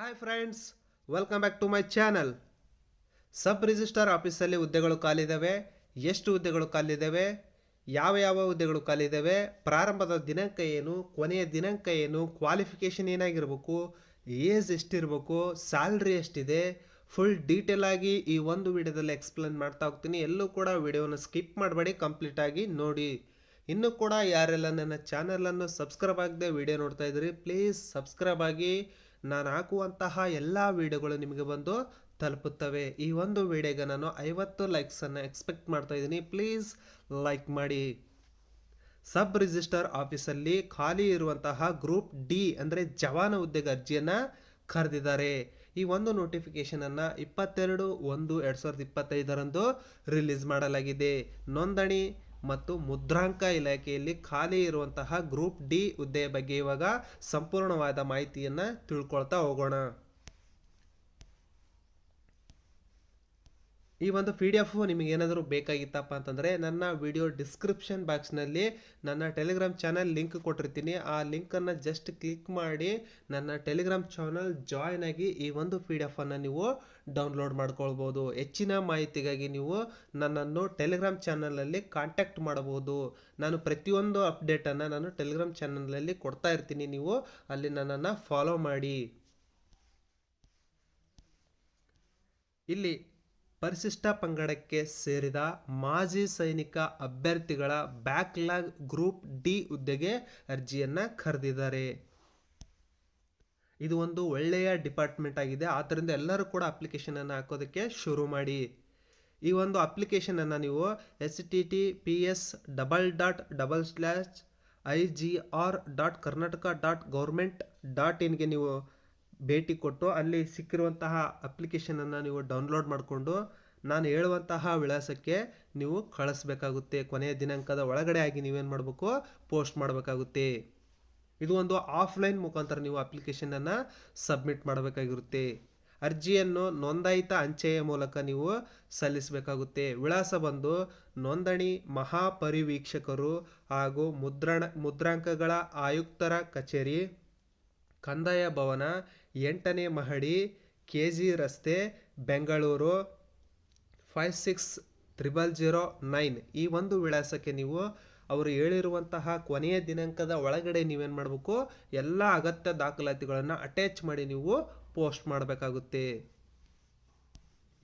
Hi friends welcome back to my channel sub registrar ಆಫೀಸಲ್ಲಿ ಹುದ್ದೆಗಳು ಖಾಲಿದ್ದಾವೆ ಎಷ್ಟು ಹುದ್ದೆಗಳು ಖಾಲಿದ್ದಾವೆ ಯಾವ ಯಾವ ಹುದ್ದೆಗಳು ಖಾಲಿದ್ದಾವೆ ಪ್ರಾರಂಭದ ದಿನಾಂಕ ಏನು? ಕೊನೆಯ ದಿನಾಂಕ ಏನು? ಕ್ವಾಲಿಫಿಕೇಷನ್ ಏನಾಗಿರಬೇಕು? ಏಜ್ ಎಷ್ಟಿರಬೇಕು? ಸ್ಯಾಲ್ರಿ ಎಷ್ಟಿದೆ? ಫುಲ್ ಡೀಟೇಲ್ ಆಗಿ ಈ ಒಂದು ವಿಡಿಯೋದಲ್ಲಿ ಎಕ್ಸ್ಪ್ಲೇನ್ ಮಾಡ್ತಾ ಹೋಗ್ತೀನಿ. ಎಲ್ಲೂ ಕೂಡ ವಿಡಿಯೋನ ಸ್ಕಿಪ್ ಮಾಡಬೇಡಿ ಕಂಪ್ಲೀಟ್ ಆಗಿ ನೋಡಿ. ಇನ್ನೂ ಕೂಡ ಯಾರೆಲ್ಲ ನನ್ನ ಚಾನಲನ್ನು ಸಬ್ಸ್ಕ್ರೈಬ್ ಆಗದೆ ವಿಡಿಯೋ ನೋಡ್ತಾ ಇದ್ದೀರಿ ಪ್ಲೀಸ್ ಸಬ್ಸ್ಕ್ರೈಬ್ ಆಗಿ. ನಾನು ಹಾಕುವಂತಹ ಎಲ್ಲ ವಿಡಿಯೋಗಳು ನಿಮಗೆ ಬಂದು ತಲುಪುತ್ತವೆ. ಈ ಒಂದು ವಿಡಿಯೋಗೆ ನಾನು ಐವತ್ತು ಲೈಕ್ಸನ್ನು ಎಕ್ಸ್ಪೆಕ್ಟ್ ಮಾಡ್ತಾ ಇದ್ದೀನಿ. ಪ್ಲೀಸ್ ಲೈಕ್ ಮಾಡಿ. ಸಬ್ ರಿಜಿಸ್ಟರ್ ಆಫೀಸಲ್ಲಿ ಖಾಲಿ ಇರುವಂತಹ ಗ್ರೂಪ್ ಡಿ ಅಂದರೆ ಜವಾನ ಹುದ್ದೆಗೆ ಅರ್ಜಿಯನ್ನು ಕರೆದಿದ್ದಾರೆ. ಈ ಒಂದು ನೋಟಿಫಿಕೇಷನನ್ನು ಇಪ್ಪತ್ತೆರಡು ಒಂದು ಎರಡು ಸಾವಿರದ ಇಪ್ಪತ್ತೈದರಂದು ರಿಲೀಸ್ ಮಾಡಲಾಗಿದೆ. ನೋಂದಣಿ ಮತ್ತು ಮುದ್ರಾಂಕ ಇಲಾಖೆಯಲ್ಲಿ ಖಾಲಿ ಇರುವಂತಹ ಗ್ರೂಪ್ ಡಿ ಹುದ್ದೆಯ ಬಗ್ಗೆ ಇವಾಗ ಸಂಪೂರ್ಣವಾದ ಮಾಹಿತಿಯನ್ನು ತಿಳ್ಕೊಳ್ತಾ ಹೋಗೋಣ. ಈ ಒಂದು ಪಿ ಡಿ ಎಫ್ ನಿಮಗೆ ಏನಾದರೂ ಬೇಕಾಗಿತ್ತಪ್ಪ ಅಂತಂದರೆ ನನ್ನ ವಿಡಿಯೋ ಡಿಸ್ಕ್ರಿಪ್ಷನ್ ಬಾಕ್ಸ್ನಲ್ಲಿ ನನ್ನ ಟೆಲಿಗ್ರಾಮ್ ಚಾನಲ್ ಲಿಂಕ್ ಕೊಟ್ಟಿರ್ತೀನಿ. ಆ ಲಿಂಕನ್ನು ಜಸ್ಟ್ ಕ್ಲಿಕ್ ಮಾಡಿ ನನ್ನ ಟೆಲಿಗ್ರಾಮ್ ಚಾನಲ್ ಜಾಯ್ನ್ ಆಗಿ ಈ ಒಂದು ಪಿ ಡಿ ಎಫನ್ನು ನೀವು ಡೌನ್ಲೋಡ್ ಮಾಡ್ಕೊಳ್ಬೋದು. ಹೆಚ್ಚಿನ ಮಾಹಿತಿಗಾಗಿ ನೀವು ನನ್ನನ್ನು ಟೆಲಿಗ್ರಾಮ್ ಚಾನಲಲ್ಲಿ ಕಾಂಟ್ಯಾಕ್ಟ್ ಮಾಡಬಹುದು. ನಾನು ಪ್ರತಿಯೊಂದು ಅಪ್ಡೇಟನ್ನು ನಾನು ಟೆಲಿಗ್ರಾಮ್ ಚಾನಲಲ್ಲಿ ಕೊಡ್ತಾ ಇರ್ತೀನಿ. ನೀವು ಅಲ್ಲಿ ನನ್ನನ್ನು ಫಾಲೋ ಮಾಡಿ. ಇಲ್ಲಿ ಪರಿಶಿಷ್ಟ ಪಂಗಡಕ್ಕೆ ಸೇರಿದ ಮಾಜಿ ಸೈನಿಕ ಅಭ್ಯರ್ಥಿಗಳ ಬ್ಯಾಕ್ಲಾಗ್ ಗ್ರೂಪ್ ಡಿ ಹುದ್ದೆಗೆ ಅರ್ಜಿಯನ್ನು ಕರೆದಿದ್ದಾರೆ ಇದು ಒಂದು ಒಳ್ಳೆಯ ಡಿಪಾರ್ಟ್ಮೆಂಟ್ ಆಗಿದೆ. ಆದ್ದರಿಂದ ಎಲ್ಲರೂ ಕೂಡ ಅಪ್ಲಿಕೇಶನನ್ನು ಹಾಕೋದಕ್ಕೆ ಶುರು ಮಾಡಿ. ಈ ಒಂದು ಅಪ್ಲಿಕೇಶನನ್ನು ನೀವು S T T P S double dot double slash I G R dot Karnataka dot government dot ಇನ್ಗೆ ನೀವು ಭೇಟಿ ಕೊಟ್ಟು ಅಲ್ಲಿ ಸಿಕ್ಕಿರುವಂತಹ ಅಪ್ಲಿಕೇಶನನ್ನು ನೀವು ಡೌನ್ಲೋಡ್ ಮಾಡಿಕೊಂಡು ನಾನು ಹೇಳುವಂತಹ ವಿಳಾಸಕ್ಕೆ ನೀವು ಕಳಿಸ್ಬೇಕಾಗುತ್ತೆ. ಕೊನೆಯ ದಿನಾಂಕದ ಒಳಗಡೆ ಆಗಿ ನೀವೇನು ಮಾಡಬೇಕು? ಪೋಸ್ಟ್ ಮಾಡಬೇಕಾಗುತ್ತೆ. ಇದು ಒಂದು ಆಫ್ಲೈನ್ ಮುಖಾಂತರ ನೀವು ಅಪ್ಲಿಕೇಶನನ್ನು ಸಬ್ಮಿಟ್ ಮಾಡಬೇಕಾಗಿರುತ್ತೆ. ಅರ್ಜಿಯನ್ನು ನೋಂದಾಯಿತ ಅಂಚೆಯ ಮೂಲಕ ನೀವು ಸಲ್ಲಿಸಬೇಕಾಗುತ್ತೆ. ವಿಳಾಸ ಬಂದು ನೋಂದಣಿ ಮಹಾಪರಿವೀಕ್ಷಕರು ಹಾಗೂ ಮುದ್ರಣ ಮುದ್ರಾಂಕಗಳ ಆಯುಕ್ತರ ಕಚೇರಿ, ಕಂದಾಯ ಭವನ ಎಂಟನೇ ಮಹಡಿ ಕೆ ಜಿ ರಸ್ತೆ, Bengaluru five six triple zero nine ಈ ಒಂದು ವಿಳಾಸಕ್ಕೆ ನೀವು ಅವರು ಹೇಳಿರುವಂತಹ ಕೊನೆಯ ದಿನಾಂಕದ ಒಳಗಡೆ ನೀವೇನು ಮಾಡಬೇಕು? ಎಲ್ಲ ಅಗತ್ಯ ದಾಖಲಾತಿಗಳನ್ನು ಅಟ್ಯಾಚ್ ಮಾಡಿ ನೀವು ಪೋಸ್ಟ್ ಮಾಡಬೇಕಾಗುತ್ತೆ.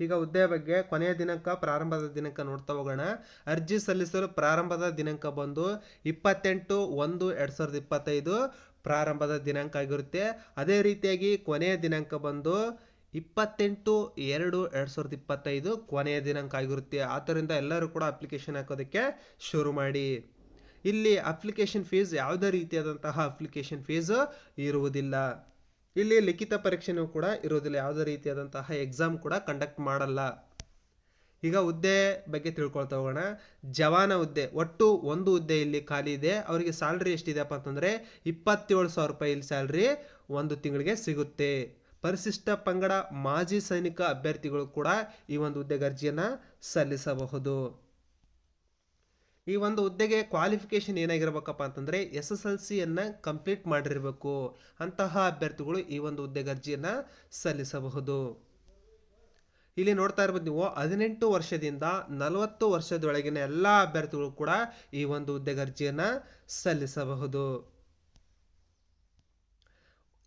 ಈಗ ಹುದ್ದೆ ಬಗ್ಗೆ ಕೊನೆಯ ದಿನಾಂಕ, ಪ್ರಾರಂಭದ ದಿನಾಂಕ ನೋಡ್ತಾ ಹೋಗೋಣ. ಅರ್ಜಿ ಸಲ್ಲಿಸಲು ಪ್ರಾರಂಭದ ದಿನಾಂಕ ಬಂದು ಇಪ್ಪತ್ತೆಂಟು ಒಂದು ಎರಡು ಸಾವಿರದ ಇಪ್ಪತ್ತೈದು. ಪ್ರಾರಂಭದ ದಿನಾಂಕ ಆಗಿರುತ್ತೆ. ಅದೇ ರೀತಿಯಾಗಿ ಕೊನೆಯ ದಿನಾಂಕ ಬಂದು ಇಪ್ಪತ್ತೆಂಟು ಎರಡು ಎರಡು ಸಾವಿರದ ಇಪ್ಪತ್ತೈದು ಕೊನೆಯ ದಿನಾಂಕ ಆಗಿರುತ್ತೆ. ಆದ್ದರಿಂದ ಎಲ್ಲರೂ ಕೂಡ ಅಪ್ಲಿಕೇಶನ್ ಹಾಕೋದಕ್ಕೆ ಶುರು ಮಾಡಿ. ಇಲ್ಲಿ ಅಪ್ಲಿಕೇಶನ್ ಫೀಸ್ ಯಾವುದೇ ರೀತಿಯಾದಂತಹ ಅಪ್ಲಿಕೇಶನ್ ಫೀಸ್ ಇರುವುದಿಲ್ಲ. ಇಲ್ಲಿ ಲಿಖಿತ ಪರೀಕ್ಷೆನೂ ಕೂಡ ಇರುವುದಿಲ್ಲ. ಯಾವುದೇ ರೀತಿಯಾದಂತಹ ಎಕ್ಸಾಮ್ ಕೂಡ ಕಂಡಕ್ಟ್ ಮಾಡಲ್ಲ. ಈಗ ಹುದ್ದೆ ಬಗ್ಗೆ ತಿಳ್ಕೊಳ್ತಾ ಹೋಗೋಣ. ಜವಾನ ಹುದ್ದೆ, ಒಟ್ಟು ಒಂದು ಹುದ್ದೆ ಇಲ್ಲಿ ಖಾಲಿ ಇದೆ. ಅವರಿಗೆ ಸ್ಯಾಲ್ರಿ ಎಷ್ಟಿದೆಯಪ್ಪ ಅಂತಂದರೆ ಇಪ್ಪತ್ತೇಳು ಸಾವಿರ ರೂಪಾಯಿ ಇಲ್ಲಿ ಸ್ಯಾಲ್ರಿ ಒಂದು ತಿಂಗಳಿಗೆ ಸಿಗುತ್ತೆ. ಪರಿಶಿಷ್ಟ ಪಂಗಡ ಮಾಜಿ ಸೈನಿಕ ಅಭ್ಯರ್ಥಿಗಳು ಕೂಡ ಈ ಒಂದು ಹುದ್ದೆಗೆ ಅರ್ಜಿಯನ್ನು ಸಲ್ಲಿಸಬಹುದು. ಈ ಒಂದು ಹುದ್ದೆಗೆ ಕ್ವಾಲಿಫಿಕೇಶನ್ ಏನಾಗಿರ್ಬೇಕಪ್ಪ ಅಂತಂದರೆ ಎಸ್ ಎಸ್ ಎಲ್ ಸಿಯನ್ನು ಕಂಪ್ಲೀಟ್ ಮಾಡಿರಬೇಕು. ಅಂತಹ ಅಭ್ಯರ್ಥಿಗಳು ಈ ಒಂದು ಹುದ್ದೆಗೆ ಅರ್ಜಿಯನ್ನು ಸಲ್ಲಿಸಬಹುದು. ಇಲ್ಲಿ ನೋಡ್ತಾ ಇರ್ಬೋದು ನೀವು ಹದಿನೆಂಟು ವರ್ಷದಿಂದ ನಲವತ್ತು ವರ್ಷದೊಳಗಿನ ಎಲ್ಲ ಅಭ್ಯರ್ಥಿಗಳು ಕೂಡ ಈ ಒಂದು ಹುದ್ದೆಗೆ ಅರ್ಜಿಯನ್ನು ಸಲ್ಲಿಸಬಹುದು.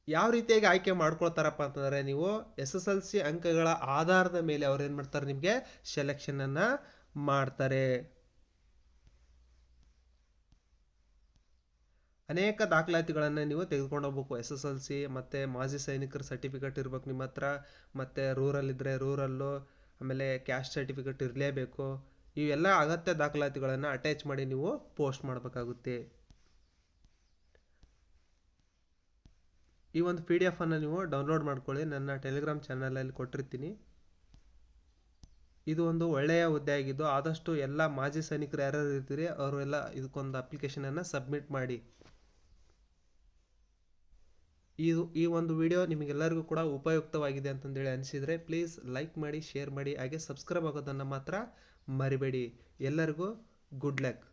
ಯಾವ ರೀತಿಯಾಗಿ ಆಯ್ಕೆ ಮಾಡ್ಕೊಳ್ತಾರಪ್ಪ ಅಂತಂದರೆ ನೀವು ಎಸ್ ಎಸ್ ಎಲ್ ಸಿ ಅಂಕಗಳ ಆಧಾರದ ಮೇಲೆ ಅವ್ರು ಏನು ಮಾಡ್ತಾರೆ ನಿಮಗೆ ಸೆಲೆಕ್ಷನನ್ನು ಮಾಡ್ತಾರೆ. ಅನೇಕ ದಾಖಲಾತಿಗಳನ್ನು ನೀವು ತೆಗೆದುಕೊಂಡು ಹೋಗ್ಬೇಕು ಎಸ್ ಎಸ್ ಎಲ್ ಸಿ ಮತ್ತು ಮಾಜಿ ಸೈನಿಕರ ಸರ್ಟಿಫಿಕೇಟ್ ಇರ್ಬೇಕು ನಿಮ್ಮ ಹತ್ರ. ಮತ್ತು ರೂರಲ್ ಇದ್ದರೆ ರೂರಲ್ಲು ಆಮೇಲೆ ಕ್ಯಾಸ್ಟ್ ಸರ್ಟಿಫಿಕೇಟ್ ಇರಲೇಬೇಕು. ಇವೆಲ್ಲ ಅಗತ್ಯ ದಾಖಲಾತಿಗಳನ್ನು ಅಟ್ಯಾಚ್ ಮಾಡಿ ನೀವು ಪೋಸ್ಟ್ ಮಾಡಬೇಕಾಗುತ್ತೆ. ಈ ಒಂದು ಪಿ ಡಿ ಎಫನ್ನು ನೀವು ಡೌನ್ಲೋಡ್ ಮಾಡ್ಕೊಳ್ಳಿ. ನನ್ನ ಟೆಲಿಗ್ರಾಮ್ ಚಾನಲಲ್ಲಿ ಕೊಟ್ಟಿರ್ತೀನಿ. ಇದು ಒಂದು ಒಳ್ಳೆಯ ಹುದ್ದೆ ಆಗಿದ್ದು ಆದಷ್ಟು ಎಲ್ಲ ಮಾಜಿ ಸೈನಿಕರು ಯಾರ್ಯಾರು ಇರ್ತೀರಿ ಅವರು ಎಲ್ಲ ಇದಕ್ಕೊಂದು ಅಪ್ಲಿಕೇಶನನ್ನು ಸಬ್ಮಿಟ್ ಮಾಡಿ. ಇದು ಈ ಒಂದು ವಿಡಿಯೋ ನಿಮಗೆಲ್ಲರಿಗೂ ಕೂಡ ಉಪಯುಕ್ತವಾಗಿದೆ ಅಂತಂದೇಳಿ ಅನಿಸಿದರೆ ಪ್ಲೀಸ್ ಲೈಕ್ ಮಾಡಿ ಶೇರ್ ಮಾಡಿ, ಹಾಗೆ ಸಬ್ಸ್ಕ್ರೈಬ್ ಆಗೋದನ್ನು ಮಾತ್ರ ಮರಿಬೇಡಿ. ಎಲ್ಲರಿಗೂ ಗುಡ್ ಲಕ್